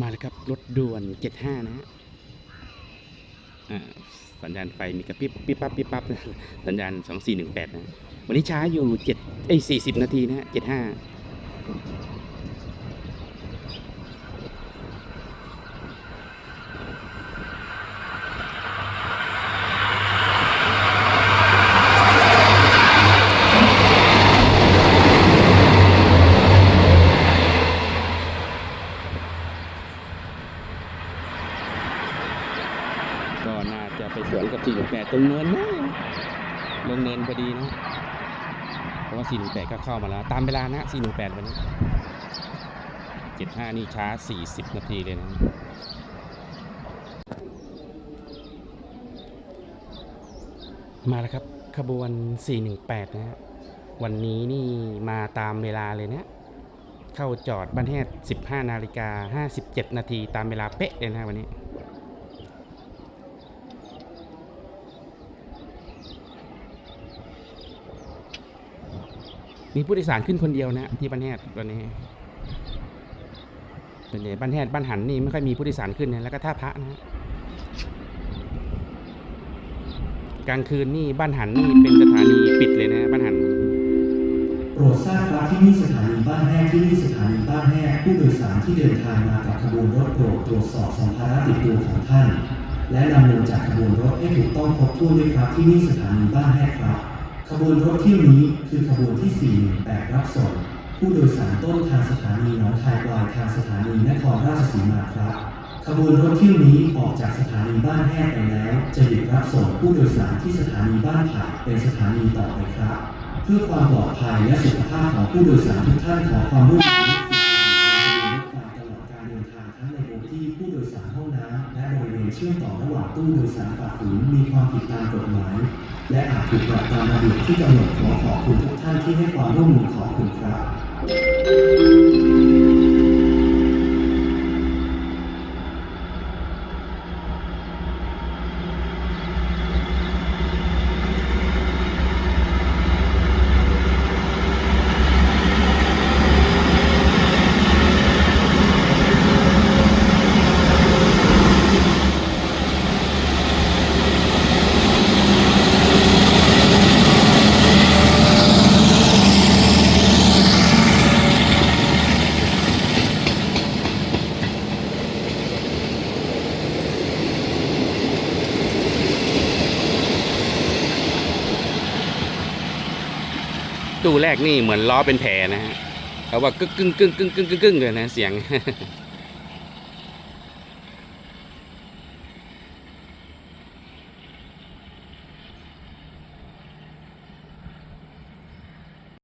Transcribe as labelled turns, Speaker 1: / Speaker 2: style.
Speaker 1: มาแล้วครับรถด่วน 75 นะฮะสัญญาณไฟมีกระพริบปิ๊บปั๊บปิ๊บปั๊บสัญญาณ 2418 นะ วันนี้ช้าอยู่7เอ้ย40 นาทีนะฮะ75 ไปสวนกับ418ตรงเนินนะลงเนินพอดีนะเพราะว่า418ก็เข้ามาแล้ว ตามเวลานะ418วันนี้75นี่ช้า40นาทีเลยนะมาแล้วครับขบวน 418 นะฮะ วันนี้นี่มาตามเวลาเลยนะ เข้าจอดบ้านแฮด15 นาฬิกา 57 นาทีตามเวลาเป๊ะเลยนะวันนี้ มีผู้โดยสารขึ้นคนเดียวนะที่บ้านแฮดวันนี้เป็นไงบ้านแฮดบ้านหันนี่ไม่ค่อยมีผู้โดยสารขึ้นนะแล้วก็ท่าพระนะฮะกลางคืนนี่บ้านหันนี่เป็นสถานีปิดเลยนะบ้านหัน
Speaker 2: โปรดทราบครับที่นี่สถานีบ้านแห้ที่นี่สถานีบ้านแห้ผู้โดยสารที่เดินทางมากับขบวนรถโปรดตรวจสอบสัมภาระติดตัวของท่าน และนำลงจากขบวนรถให้ถูกต้องครบถ้วนด้วยครับที่นี่สถานีบ้านแห้ครับ ขบวนรถเที่ยวนี้คือขบวนที่ 418 รับส่ง ผู้โดยสารต้นทางสถานีหนองคายปลายทางสถานีนครราชสีมาครับ ขบวนรถเที่ยวนี้ออกจากสถานีบ้านแห้ไปแล้ว จะหยุดรับส่งผู้โดยสารที่สถานีบ้านผ่เป็นสถานีต่อไปครับ เพื่อความปลอดภัยและสุขภาพของผู้โดยสารทุกท่านขอความร่วมมือ และบริเวณเชื่อมต่อระหว่างตู้โดยสารฝ่าฝืนมีความผิดตามกฎหมาย และอาจถูกปรับตามระเบียบที่กำหนดขอขอบคุณทุกท่านที่ให้ความร่วมมือขอบคุณครับ
Speaker 1: ตู้แรกนี่เหมือนล้อเป็นแผลนะฮะเขาว่ากึกกึ่งกึ๊งกึ๊งกึ๊งกึ๊งกึ๊งเลยนะเสียง